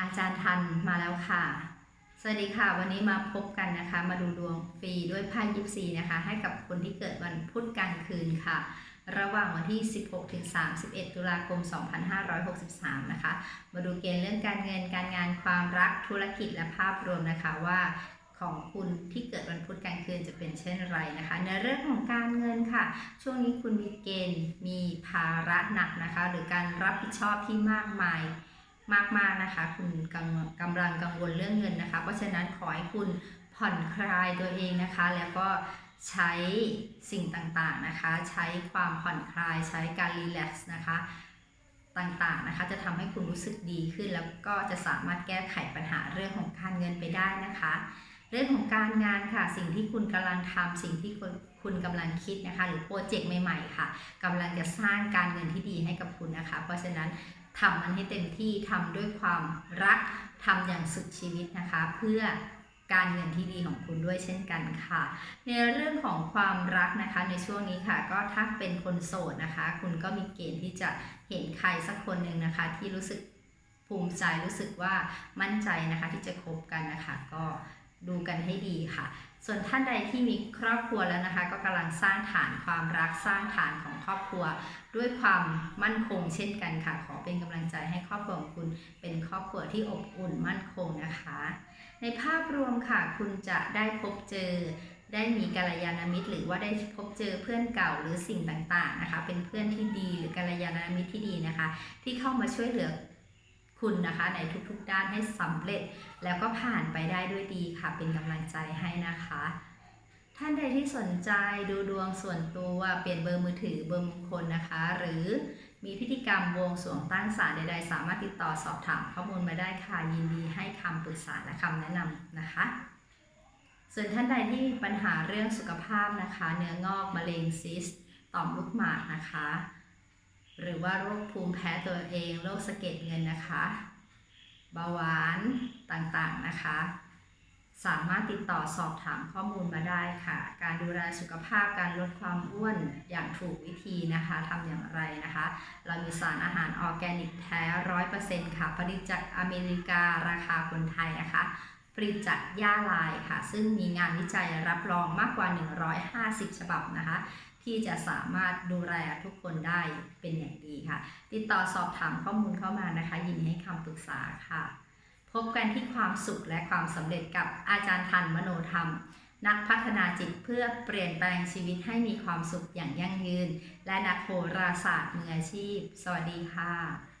อาจารย์ทันมาแล้วค่ะ สวัสดีค่ะ วันนี้มาพบกันนะคะ มาดูดวงฟรีด้วยไพ่ยิปซีนะคะ ให้กับคนที่เกิดวันพุธกลางคืนค่ะ ระหว่างวันที่ 16ถึง31 ตุลาคม 2563 นะคะ มาดูเกณฑ์เรื่องการเงินการงานความรักธุรกิจและภาพรวมนะคะว่าของคุณที่เกิดวันพุธกลางคืนจะเป็นเช่นไรนะคะ ในเรื่องของการเงินค่ะ ช่วงนี้คุณมีเกณฑ์มีภาระหนักนะคะ หรือการรับผิดชอบที่มากมาย มากๆนะคะ คุณกำกำลังกังวลเรื่องเงินนะคะ เพราะฉะนั้นขอให้คุณผ่อนคลายตัวเองนะคะ แล้วก็ใช้สิ่งต่างๆนะคะ ใช้ความผ่อนคลายใช้การรีแลกซ์นะคะต่างๆนะคะ จะทำให้คุณรู้สึกดีขึ้น แล้วก็จะสามารถแก้ไขปัญหาเรื่องของการเงินไปได้นะคะ เรื่องของการงานค่ะ สิ่งที่คุณกำลังทำสิ่งที่คุณคุณกำลังคิดนะคะ หรือโปรเจกต์ใหม่ๆค่ะกำลังจะสร้างการเงินที่ดีให้กับคุณนะคะ เพราะฉะนั้น ทำมันให้เต็มที่ทำด้วยความรักทำอย่างสุดชีวิตนะคะ เพื่อการเงินที่ดีของคุณด้วยเช่นกันค่ะ ในเรื่องของความรักนะคะ ในช่วงนี้ค่ะ ก็ถ้าเป็นคนโสดนะคะ คุณก็มีเกณฑ์ที่จะเห็นใครสักคนหนึ่งนะคะ ที่รู้สึกภูมิใจรู้สึกว่ามั่นใจนะคะ ที่จะคบกันนะคะ ก็ ดูกันให้ดีค่ะ ส่วนท่านใดที่มีครอบครัวแล้วนะคะ ก็กำลังสร้างฐานความรักสร้างฐานของครอบครัว ด้วยความมั่นคงเช่นกันค่ะ ขอเป็นกำลังใจให้ครอบครัวของคุณเป็นครอบครัวที่อบอุ่นมั่นคงนะคะ ในภาพรวมค่ะ คุณจะได้พบเจอได้มีกัลยาณมิตร หรือว่าได้พบเจอเพื่อนเก่าหรือสิ่งต่างๆนะคะ เป็นเพื่อนที่ดีหรือกัลยาณมิตรที่ดีนะคะ ที่เข้ามาช่วยเหลือ คุณนะคะในทุกๆด้านให้สำเร็จ แล้วก็ผ่านไปได้ด้วยดีค่ะ เป็นกำลังใจให้นะคะ ท่านใดที่สนใจดูดวงส่วนตัวเปลี่ยนเบอร์มือถือเบอร์มงคลนะคะ หรือมีพิธีกรรมวงสวงตั้งศาลใด ๆ สามารถติดต่อสอบถามข้อมูลมาได้ค่ะ ยินดีให้คำปรึกษาและคำแนะนำนะคะ ส่วนท่านใดที่มีปัญหาเรื่องสุขภาพนะคะ เนื้องอกมะเร็งซิสต่อมลูกหมากนะคะ หรือว่าโรคภูมิแพ้ตัวเองโรคสะเก็ดเงินนะคะเบาหวานต่างๆนะคะ สามารถติดต่อสอบถามข้อมูลมาได้ค่ะ การดูแลสุขภาพการลดความอ้วนอย่างถูกวิธีนะคะทำอย่างไรนะคะ เรามีสารอาหารออร์แกนิกแท้ร้อยเปอร์เซ็นต์ค่ะ ผลิตจากอเมริการาคาคนไทยนะคะผลิตจากย่าลายค่ะ ซึ่งมีงานวิจัยรับรองมากกว่า 150 ฉบับนะคะ ที่จะสามารถดูแลทุกคนได้เป็นอย่างดีค่ะ ติดต่อสอบถามข้อมูลเข้ามานะคะ ยินดีให้คำปรึกษาค่ะ พบกันที่ความสุขและความสำเร็จกับอาจารย์ทันมโนธรรม นักพัฒนาจิตเพื่อเปลี่ยนแปลงชีวิตให้มีความสุขอย่างยั่งยืน และนักโหราศาสตร์มืออาชีพ สวัสดีค่ะ